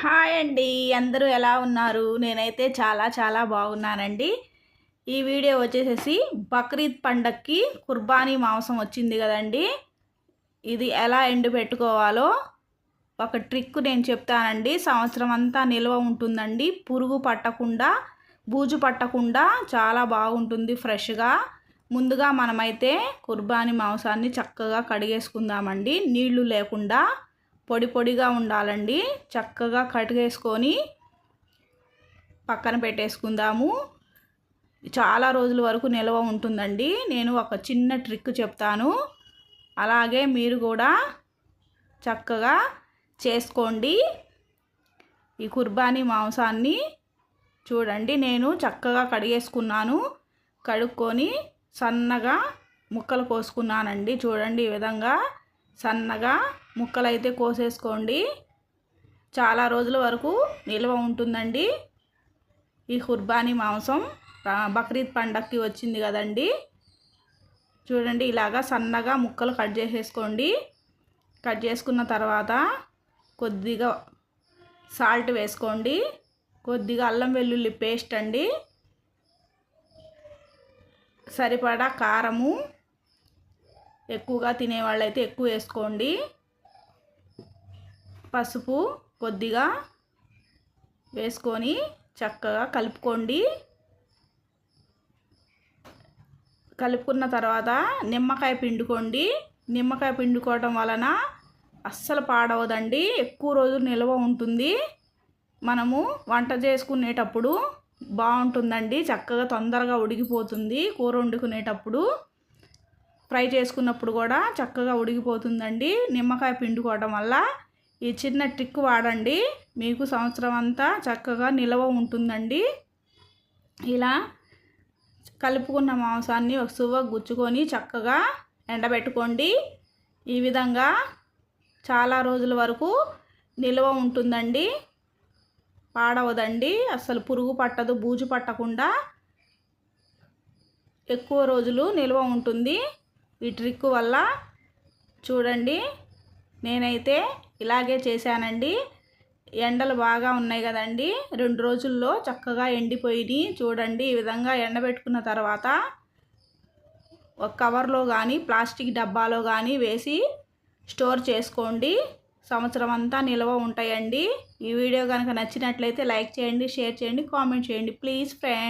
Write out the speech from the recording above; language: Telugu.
హాయ్ అండి. అందరూ ఎలా ఉన్నారు? నేనైతే చాలా చాలా బాగున్నానండి. ఈ వీడియో వచ్చేసేసి బక్రీద్ పండక్కి కుర్బానీ మాంసం వచ్చింది కదండి. ఇది ఎలా ఎండు పెట్టుకోవాలో ఒక ట్రిక్ నేను చెప్తానండి. సంవత్సరం అంతా నిల్వ ఉంటుందండి. పురుగు పట్టకుండా బూజు పట్టకుండా చాలా బాగుంటుంది ఫ్రెష్గా. ముందుగా మనమైతే కుర్బానీ మాంసాన్ని చక్కగా కడిగేసుకుందామండి. నీళ్ళు లేకుండా పొడి పొడిగా ఉండాలండి. చక్కగా కడిగేసుకొని పక్కన పెట్టేసుకుందాము. చాలా రోజుల వరకు నిల్వ ఉంటుందండి. నేను ఒక చిన్న ట్రిక్ చెప్తాను. అలాగే మీరు కూడా చక్కగా చేసుకోండి. ఈ కుర్బానీ మాంసాన్ని చూడండి. నేను చక్కగా కడిగేసుకున్నాను. కడుక్కొని సన్నగా ముక్కలు కోసుకున్నానండి. చూడండి ఈ విధంగా సన్నగా ముక్కలు అయితే కోసేసుకోండి. చాలా రోజుల వరకు నిల్వ ఉంటుందండి. ఈ కుర్బానీ మాంసం బక్రీద్ పండక్కి వచ్చింది కదండి. చూడండి ఇలాగా సన్నగా ముక్కలు కట్ చేసేసుకోండి. కట్ చేసుకున్న తర్వాత కొద్దిగా సాల్ట్ వేసుకోండి. కొద్దిగా అల్లం వెల్లుల్లి పేస్ట్ అండి. సరిపడా కారము ఎక్కువగా తినేవాళ్ళైతే ఎక్కువ వేసుకోండి. పసుపు కొద్దిగా వేసుకొని చక్కగా కలుపుకోండి. కలుపుకున్న తర్వాత నిమ్మకాయ పిండుకోండి. నిమ్మకాయ పిండుకోవటం వలన అస్సలు పాడవదండి. ఎక్కువ రోజులు నిల్వ ఉంటుంది. మనము వంట చేసుకునేటప్పుడు బాగుంటుందండి. చక్కగా తొందరగా ఉడికిపోతుంది. కూర వండుకునేటప్పుడు ఫ్రై చేసుకున్నప్పుడు కూడా చక్కగా ఉడికిపోతుందండి. నిమ్మకాయ పిండుకోవడం వల్ల ఈ చిన్న ట్రిక్ వాడండి. మీకు సంవత్సరం అంతా చక్కగా నిలవ ఉంటుందండి. ఇలా కలుపుకున్న మాంసాన్ని ఒక సువ్వ గుచ్చుకొని చక్కగా ఎండబెట్టుకోండి. ఈ విధంగా చాలా రోజుల వరకు నిల్వ ఉంటుందండి. పాడవదండి. అసలు పురుగు పట్టదు బూజు పట్టకుండా ఎక్కువ రోజులు నిల్వ ఉంటుంది. ఈ ట్రిక్ వల్ల చూడండి. నేనైతే ఇలాగే చేశానండి. ఎండలు బాగా ఉన్నాయి కదండి. రెండు రోజుల్లో చక్కగా ఎండిపోయి చూడండి ఈ విధంగా ఎండబెట్టుకున్న తర్వాత ఒక కవర్లో కానీ ప్లాస్టిక్ డబ్బాలో కానీ వేసి స్టోర్ చేసుకోండి. సంవత్సరం అంతా నిల్వ ఉంటాయండి. ఈ వీడియో కనుక నచ్చినట్లయితే లైక్ చేయండి షేర్ చేయండి కామెంట్ చేయండి. Please friend